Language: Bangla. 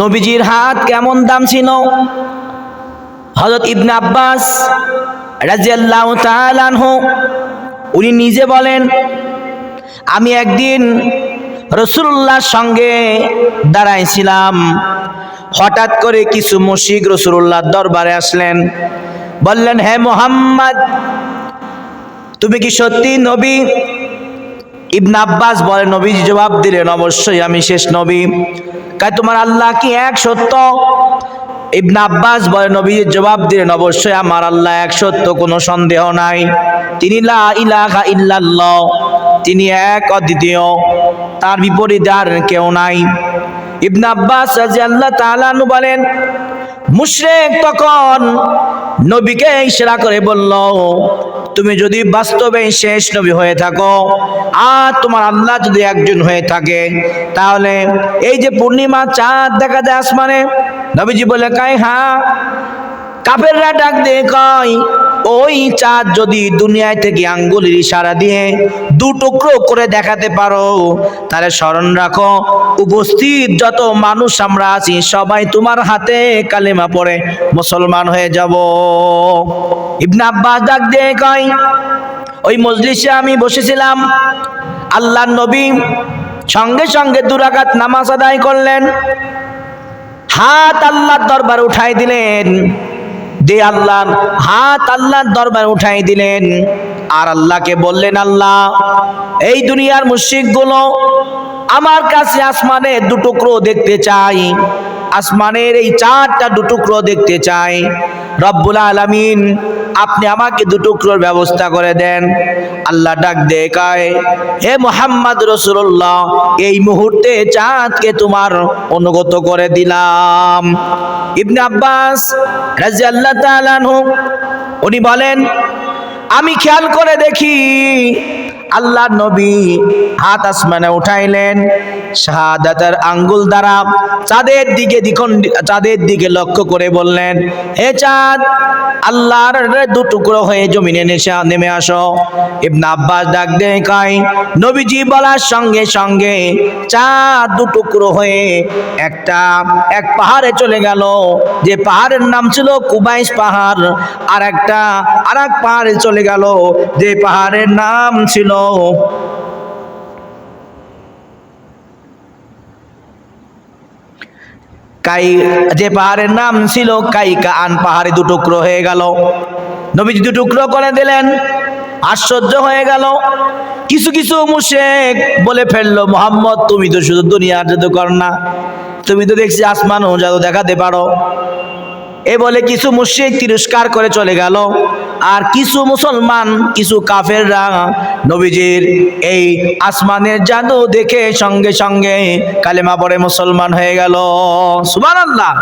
নবীজির হাত কেমন দাম ছিল? হজরত ইবনে আব্বাস রাজিয়াল্লাহ তালানহু উনি নিজে বলেন, আমি একদিন রসুল্লাহর সঙ্গে দাঁড়াইছিলাম। হঠাৎ করে কিছু মুশিক রসুল্লাহর দরবারে আসলেন। বললেন, হে মোহাম্মদ, তুমি কি সত্যি নবী? ইবনে আব্বাস বলে, নবীজি জবাব দিলেন, অবশ্যই আমি শেষ নবী। কাই তোমার আল্লাহ কি এক সত্য? ইবনে আব্বাস বলে, নবীজির জবাব দিলেন, অবশ্যই আমার আল্লাহ এক সত্য, কোনো সন্দেহ নাই। তিনি লা ইলাহা ইল্লাল্লাহ, তিনি এক অদ্বিতীয়, তার বিপরীতে আর কেউ নাই। ইবনে আব্বাস রাদিয়াল্লাহু তাআলা আনহু বলেন, মুশরিক তখন নবীকে ইশারা করে বলল তুমি যদি বাস্তবে শেষ নবী হয়ে থাকো, আর তোমার আল্লাহ যদি একজন হয়ে থাকে, তাহলে এই যে পূর্ণিমা চাঁদ দেখা যায় আসমানে, নবীজি বলে কাই হ্যাঁ কাপেররা ডাক দিয়ে কয় ওই চাঁদ যদি দুনিয়ায় থেকে আঙ্গুলের ইশারা দিয়ে দু টুকরো করে দেখাতে পারো, তাহলে স্মরণ রাখো, উপস্থিত যত মানুষ আমরা আছি, সবাই তোমার হাতে কালেমা পড়ে মুসলমান হয়ে যাব। ইবনে আব্বাস ডাক দিয়ে কয়, ওই মজলিসে আমি বসেছিলাম, আল্লাহর নবী সঙ্গে সঙ্গে দুরাকাত নামাজ আদায় করলেন, হাত আল্লাহর দরবার উঠাই দিলেন। যে আল্লাহ হাত আল্লাহর দরবার উঠাই দিলেন। আর আল্লাহকে বললেন, আল্লাহ, এই দুনিয়ার মুশরিকগুলো আমার কাছে আসমানে দুটুকরো দেখতে চাই। আসমানের এই চারটা দুটুকরো দেখতে চাই। রব্বুল আলামিন আপনি আমাকে দুটুকরোর ব্যবস্থা করে দেন। আল্লাহ ডাক দেখায় হে মোহাম্মদ রসুল্লাহ এই মুহূর্তে চাঁদকে তোমার অনুগত করে দিলাম। ইবনে আব্বাস রাজি আল্লাহ উনি বলেন, আমি খেয়াল করে দেখি আল্লাহ নবী হাত আসমানে উঠাইলেন, শাহাদাতের আঙ্গুল দ্বারা চাঁদের দিকে চাঁদের দিকে লক্ষ্য করে বললেন, হে চাঁদ, আল্লাহর দু টুকরো হয়ে জমিনে নেশে নেমে আসো। ইবনে আব্বাস ডাক কাই? নবীজি বলার সঙ্গে সঙ্গে চাঁদ দু টুকরো হয়ে একটা, এক পাহাড়ে চলে গেল। যে পাহাড়ের নাম ছিল কুবাইশ পাহাড় আর একটা আর এক পাহাড়ে চলে গেল। যে পাহাড়ের নাম ছিল কাই যে পাহাড়ের নাম ছিল কাইকা আন পাহাড়ে দু টুকরো হয়ে গেল। নবীজি দু টুকরো করে দিলেন, আশ্চর্য হয়ে গেল। কিছু কিছু মুশেক বলে ফেলল, মোহাম্মদ, তুমি তো শুধু দুনিয়ার জাদু কর না, তুমি তো দেখছি আসমানও জাদু দেখাতে পারো। এ বলে কিছু মুশ্রিক তিরস্কার করে চলে গেল। আর কিছু মুসলমান, কিছু কাফেররা নবীজির এই আসমানের জাদু দেখে সঙ্গে সঙ্গে কালেমা পড়ে মুসলমান হয়ে গেল। সুবহানাল্লাহ।